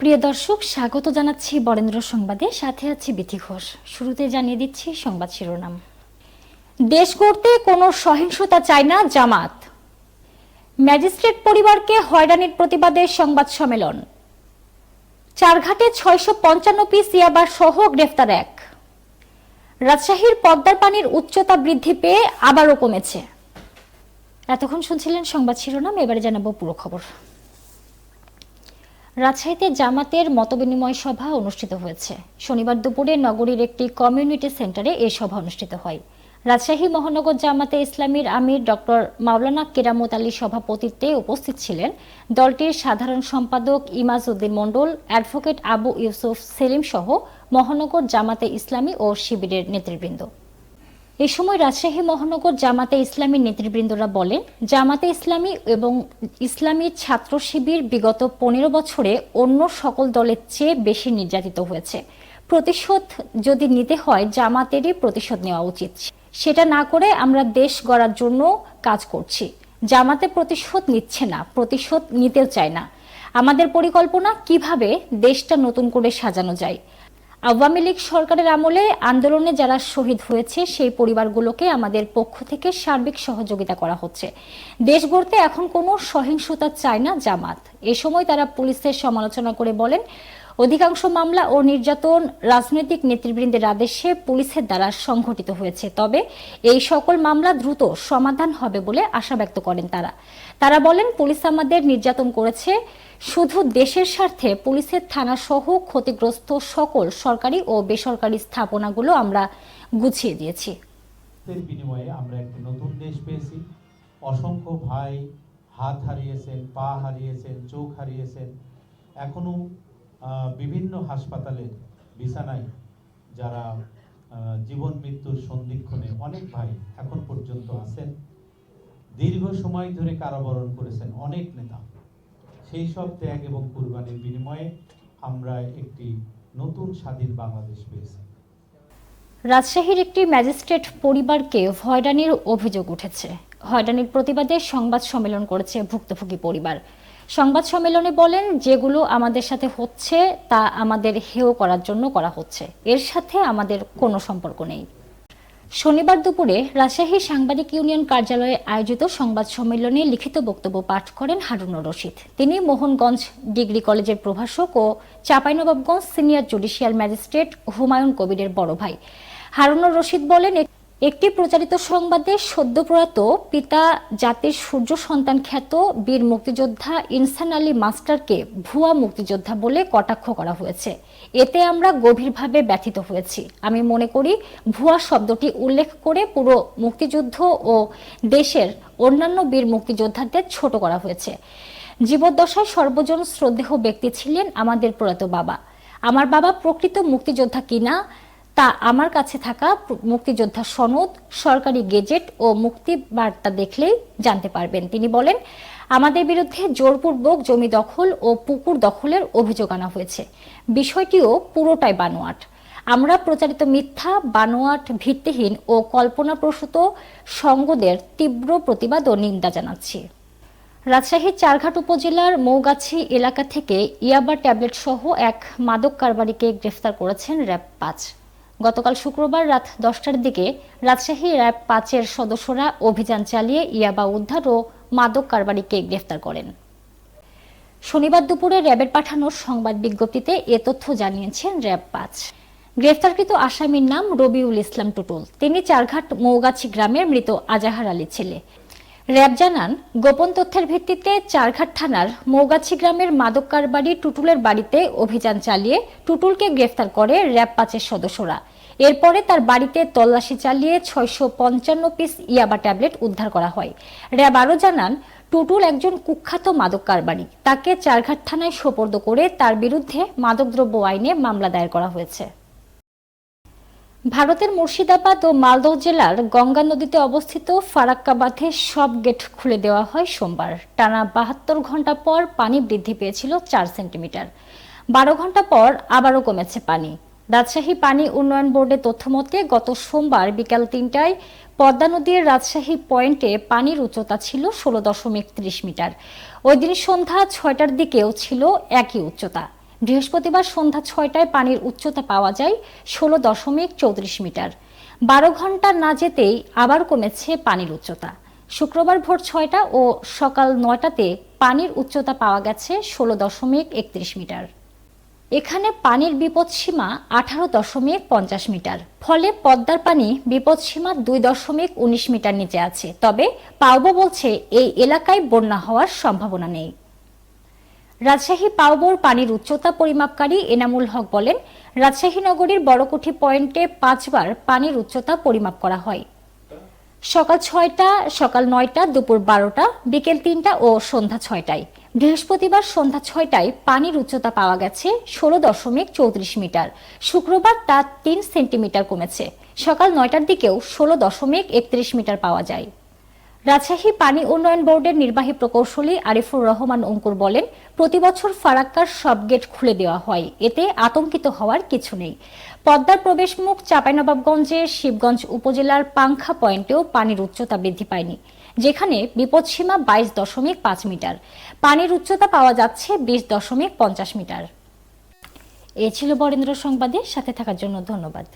প্রিয় দর্শক, স্বাগত জানাচ্ছি বরেন্দ্র সংবাদে। সাথে আছি বিথি ঘোষ। শুরুতে জানিয়ে দিচ্ছি সংবাদ শিরোনাম। দেশ গড়তে কোনো সহিংসতা চায় না জামাত। ম্যাজিস্ট্রেট পরিবারকে হয়রানির প্রতিবাদে সংবাদ সম্মেলন। চারঘাটে ছয়শো পঞ্চান্ন পিস ইয়াবার সহ গ্রেফতার এক। রাজশাহীর পদ্মার পানির উচ্চতা বৃদ্ধি পেয়ে আবারও কমেছে। এতক্ষণ শুনছিলেন সংবাদ শিরোনাম, এবারে জানাব পুরো খবর। রাজশাহীতে জামাতের মতবিনিময় সভা অনুষ্ঠিত হয়েছে। শনিবার দুপুরে নগরীর একটি কমিউনিটি সেন্টারে এই সভা অনুষ্ঠিত হয়। রাজশাহী মহানগর জামাতে ইসলামীর আমির ডক্টর মাওলানা কেরামত আলী সভাপতিত্বে উপস্থিত ছিলেন দলটির সাধারণ সম্পাদক ইমাজ উদ্দিন মণ্ডল, অ্যাডভোকেট আবু ইউসুফ সেলিম সহ মহানগর জামাতে ইসলামী ও শিবিরের নেতৃবৃন্দ। এ সময় রাজশাহী মহানগর জামাতে ইসলামী নেতৃবৃন্দরা বলেন, জামাতে ইসলামী এবং ইসলামী ছাত্র শিবির বিগত পনেরো বছরে অন্য সকল দলের চেয়ে বেশি নির্যাতিত হয়েছে। প্রতিশোধ যদি নিতে হয়, জামাতেরই প্রতিশোধ নেওয়া উচিত। সেটা না করে আমরা দেশ গড়ার জন্য কাজ করছি। জামাতে প্রতিশোধ নিচ্ছে না, প্রতিশোধ নিতেও চায় না। আমাদের পরিকল্পনা, কীভাবে দেশটা নতুন করে সাজানো যায়? আওয়ামী লীগ সরকারের আমলে আন্দোলনে যারা শহীদ হয়েছে, সেই পরিবারগুলোকে আমাদের পক্ষ থেকে সার্বিক সহযোগিতা করা হচ্ছে। দেশ গড়তে এখন কোনো সহিংসতা চায় না জামাত। এ সময় তারা পুলিশের সমালোচনা করে বলেন অধিকাংশ মামলা ও নির্যাতন রাজনৈতিক নেতৃবৃন্দের আদেশে পুলিশের দ্বারা সংঘটিত হয়েছে। তবে এই সকল মামলা দ্রুত সমাধান হবে বলে আশা ব্যক্ত করেন তারা। তারা বলেন, পুলিশ আমাদের নির্যাতন করেছে। শুধু দেশের স্বার্থে পুলিশের থানা সহ ক্ষতিগ্রস্ত সকল সরকারি ও বেসরকারি স্থাপনাগুলো আমরা গুছিয়ে দিয়েছি। বিনিময়ে আমরা একটি নতুন দেশ পেয়েছি। অসংখ্য ভাই হাত হারিয়েছেন, পা হারিয়েছেন, চোখ হারিয়েছেন। এখনও বিভিন্ন হাসপাতালের বিছানায় যারা জীবন মৃত্যুর সন্ধিক্ষণে অনেক ভাই এখন পর্যন্ত আছেন। দীর্ঘ সময় ধরে কারাবরণ করেছেন অনেক নেতা। সেই সব ত্যাগ এবং কুরবানির বিনিময়ে আমরা একটি নতুন স্বাধীন বাংলাদেশ পেয়েছি। রাজশাহীর একটি ম্যাজিস্ট্রেট পরিবারকে হয়রানির অভিযোগ উঠেছে। হয়রানির প্রতিবাদে সংবাদ সম্মেলন করেছে ভুক্তভোগী পরিবার। সংবাদ সম্মেলনে বলেন, যেগুলো আমাদের সাথে হচ্ছে, তা আমাদের হেয় করার জন্য করা হচ্ছে। এর সাথে আমাদের কোনো সম্পর্ক নেই। শনিবার দুপুরে রাজশাহী সাংবাদিক ইউনিয়ন কার্যালয়ে আয়োজিত সংবাদ সম্মেলনে লিখিত বক্তব্য পাঠ করেন হারুনুর রশিদ। তিনি মোহনগঞ্জ ডিগ্রি কলেজের প্রভাষক ও Chapainawabganj senior judicial magistrate Humayun কবিরের বড় ভাই। হারুনুর রশিদ বলেন একটি প্রচারিত সংবাদে সদ্যপ্রয়াত পিতা জাতির সূর্য সন্তান খ্যাত বীর মুক্তিযোদ্ধা ইনসান আলী মাস্টারকে ভুয়া মুক্তিযোদ্ধা বলে কটাক্ষ করা হয়েছে। এতে আমরা গভীরভাবে ব্যথিত হয়েছি। আমি মনে করি ভুয়া শব্দটি উল্লেখ করে পুরো মুক্তিযুদ্ধ ও দেশের অন্যান্য বীর মুক্তিযোদ্ধাদের ছোট করা হয়েছে। জীবদ্দশায় সর্বজন শ্রদ্ধেয় ব্যক্তি ছিলেন আমাদের প্রয়াত বাবা। আমার বাবা প্রকৃত মুক্তিযোদ্ধা কিনা তা আমার কাছে থাকা মুক্তিযোদ্ধা সনদ, সরকারি গেজেট ও মুক্তি বার্তা দেখলেই জানতে পারবেন। তিনি বলেন, আমাদের বিরুদ্ধে জোরপূর্বক জমি দখল ও পুকুর দখলের অভিযোগ আনা হয়েছে। বিষয়টিও পুরোটাই বানোয়াট। আমরা প্রচারিত মিথ্যা, বানোয়াট, ভিত্তিহীন ও কল্পনাপ্রসূত সঙ্গদের তীব্র প্রতিবাদ ও নিন্দা জানাচ্ছি। রাজশাহীর চারঘাট উপজেলার মৌগাছি এলাকা থেকে ইয়াবা ট্যাবলেট সহ এক মাদক কারবারিকে গ্রেফতার করেছেন র্যাব পাঁচ। গতকাল শুক্রবার রাত দশটার দিকে রাজশাহী র্যাব পাঁচের সদস্যরা অভিযান চালিয়ে ইয়াবা উদ্ধার ও মাদক কারবারিকে গ্রেফতার করেন। শনিবার দুপুরে র্যাবের পাঠানো সংবাদ বিজ্ঞপ্তিতে এ তথ্য জানিয়েছেন র্যাব পাঁচ। গ্রেফতারকৃত আসামির নাম রবিউল ইসলাম টুটুল। তিনি চারঘাট মৌগাছি গ্রামের মৃত আজাহার আলী ছেলে। র্যাব জানান, গোপন তথ্যের ভিত্তিতে চারঘাট থানার মৌগাছি গ্রামের মাদক কারবারি টুটুলের বাড়িতে অভিযান চালিয়ে টুটুলকে গ্রেফতার করে র্যাব পাঁচের সদস্যরা। এরপরে তার বাড়িতে তল্লাশি চালিয়ে ছয়শো পঞ্চান্ন পিস ইয়াবা ট্যাবলেট উদ্ধার করা হয়। র্যাব আরও জানান, টুটুল একজন কুখ্যাত মাদক কারবারি। তাকে চারঘাট থানায় সোপর্দ করে তার বিরুদ্ধে মাদকদ্রব্য আইনে মামলা দায়ের করা হয়েছে। ভারতের মুর্শিদাবাদ ও মালদহ জেলার গঙ্গা নদীতে অবস্থিত ফারাক্কা বাঁধে সব গেট খুলে দেওয়া হয় সোমবার। টানা বাহাত্তর ঘণ্টা পর পানি বৃদ্ধি পেয়েছিল চার সেন্টিমিটার। বারো ঘণ্টা পর আবারও কমেছে পানি। রাজশাহী পানি উন্নয়ন বোর্ডের তথ্যমতে গত সোমবার বিকাল তিনটায় পদ্মা নদীর রাজশাহী পয়েন্টে পানির উচ্চতা ছিল ষোলো দশমিক ত্রিশ মিটার। ওই দিন সন্ধ্যা ছয়টার দিকেও ছিল একই উচ্চতা। বৃহস্পতিবার সন্ধ্যা ছয়টায় পানির উচ্চতা পাওয়া যায় ষোলো দশমিক চৌত্রিশ মিটার। বারো ঘণ্টা না যেতেই আবার কমেছে পানির উচ্চতা। শুক্রবার ভোর ছয়টা ও সকাল নয়টাতে পানির উচ্চতা পাওয়া গেছে ষোলো দশমিক একত্রিশ মিটার। এখানে পানির বিপদসীমা আঠারো দশমিক পঞ্চাশ মিটার, ফলে পদ্মার পানি বিপদসীমা দুই দশমিক উনিশ মিটার নিচে আছে। তবে পাওবো বলছে এই এলাকায় বন্যা হওয়ার সম্ভাবনা নেই। রাজশাহী পাওবোর পানির উচ্চতা পরিমাপকারী এনামুল হক বলেন, রাজশাহী নগরীর বড়কুঠি পয়েন্টে পাঁচবার পানির উচ্চতা পরিমাপ করা হয়। সকাল ছয়টা, সকাল নয়টা, দুপুর বারোটা, বিকেল তিনটা ও সন্ধ্যা ছয়টায়। বৃহস্পতিবার সন্ধ্যা ছয়টায় পানির উচ্চতা পাওয়া গেছে ষোলো দশমিক চৌত্রিশ মিটার। শুক্রবার তা তিন সেন্টিমিটার কমেছে। সকাল নয়টার দিকেও ষোলো দশমিক একত্রিশ মিটার পাওয়া যায়। রাজশাহী পানি উন্নয়ন বোর্ডের নির্বাহী প্রকৌশলী আরিফুর রহমান অঙ্কুর বলেন, প্রতি বছর ফারাক্কার সব গেট খুলে দেওয়া হয়, এতে আতঙ্কিত হওয়ার কিছু নেই। পদ্মার প্রবেশমুখ চাঁপাইনবাবগঞ্জের শিবগঞ্জ উপজেলার পাংখা পয়েন্টেও পানির উচ্চতা বৃদ্ধি পায়নি। যেখানে বিপদসীমা বাইশ দশমিক পাঁচ মিটার। পানির উচ্চতা পাওয়া যাচ্ছে বিশ দশমিক পঞ্চাশ মিটার। এ ছিল বরেন্দ্র সংবাদে, সাথে থাকার জন্য ধন্যবাদ।